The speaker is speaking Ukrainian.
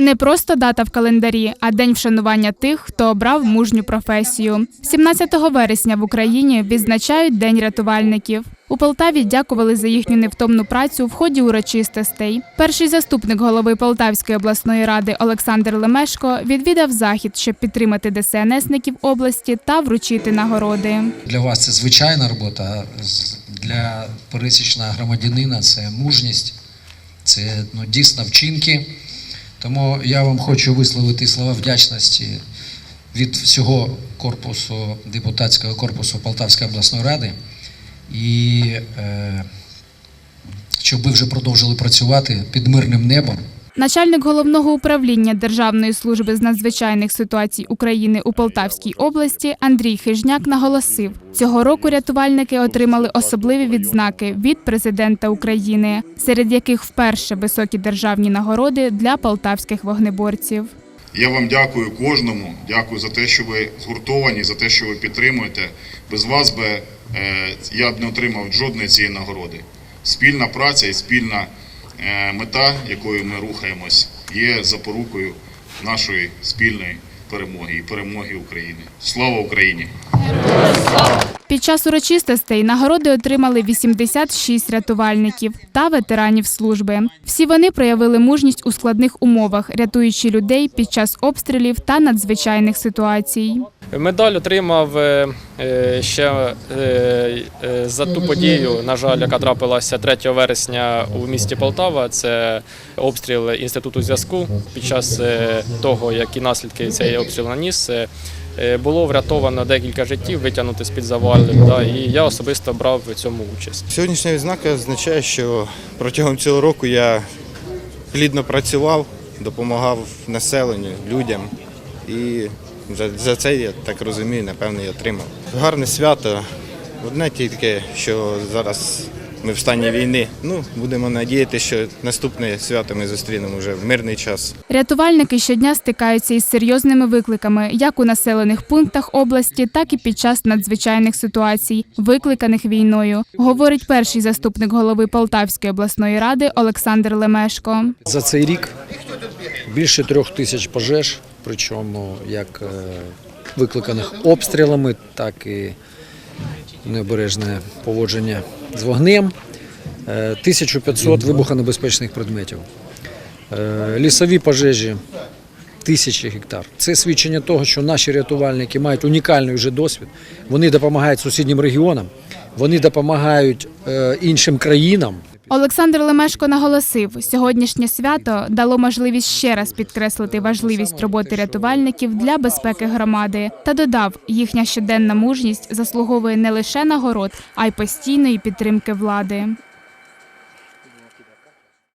Не просто дата в календарі, а день вшанування тих, хто обрав мужню професію. 17 вересня в Україні відзначають День рятувальників. У Полтаві дякували за їхню невтомну працю в ході урочистостей. Перший заступник голови Полтавської обласної ради Олександр Лемешко відвідав захід, щоб підтримати ДСНСників області та вручити нагороди. Для вас це звичайна робота, для пересічного громадянина це мужність, це ну, дійсно вчинки. Тому я вам хочу висловити слова вдячності від всього корпусу, депутатського корпусу Полтавської обласної ради. І е, щоб ви вже продовжили працювати під мирним небом. Начальник головного управління Державної служби з надзвичайних ситуацій України у Полтавській області Андрій Хижняк наголосив, цього року рятувальники отримали особливі відзнаки від президента України, серед яких вперше високі державні нагороди для полтавських вогнеборців. Я вам дякую кожному. Дякую за те, що ви згуртовані, за те, що ви підтримуєте. Без вас би е, я б не отримав жодної цієї нагороди. Спільна праця і спільна мета, якою ми рухаємось, є запорукою нашої спільної перемоги і перемоги України. Слава Україні! Під час урочистостей нагороди отримали 86 рятувальників та ветеранів служби. Всі вони проявили мужність у складних умовах, рятуючи людей під час обстрілів та надзвичайних ситуацій. Медаль отримав е, е, ще е, за ту подію, на жаль, яка трапилася 3 вересня у місті Полтава. Це обстріл інституту зв'язку. Під час того, які наслідки цей обстріл наніс, було врятовано декілька життів, витягнути з під завалів. Да, і я особисто брав в цьому участь. Сьогоднішня відзнака означає, що протягом цього року я плідно працював, допомагав населенню, людям. І за, це, я так розумію, напевно, і отримав. Гарне свято. Одне тільки, що зараз ми в стані війни. Ну, будемо надіятися, що наступне свято ми зустрінемо вже в мирний час. Рятувальники щодня стикаються із серйозними викликами як у населених пунктах області, так і під час надзвичайних ситуацій, викликаних війною, говорить перший заступник голови Полтавської обласної ради Олександр Лемешко. За цей рік більше трьох тисяч пожеж, причому як е, викликаних обстрілами, так і необережне поводження з вогнем, Е, 1500 вибухонебезпечних предметів, Е, лісові пожежі. Тисячі гектар. Це свідчення того, що наші рятувальники мають унікальний вже досвід. Вони допомагають сусіднім регіонам, вони допомагають е, іншим країнам. Олександр Лемешко наголосив, сьогоднішнє свято дало можливість ще раз підкреслити важливість роботи рятувальників для безпеки громади та додав, їхня щоденна мужність заслуговує не лише нагород, а й постійної підтримки влади.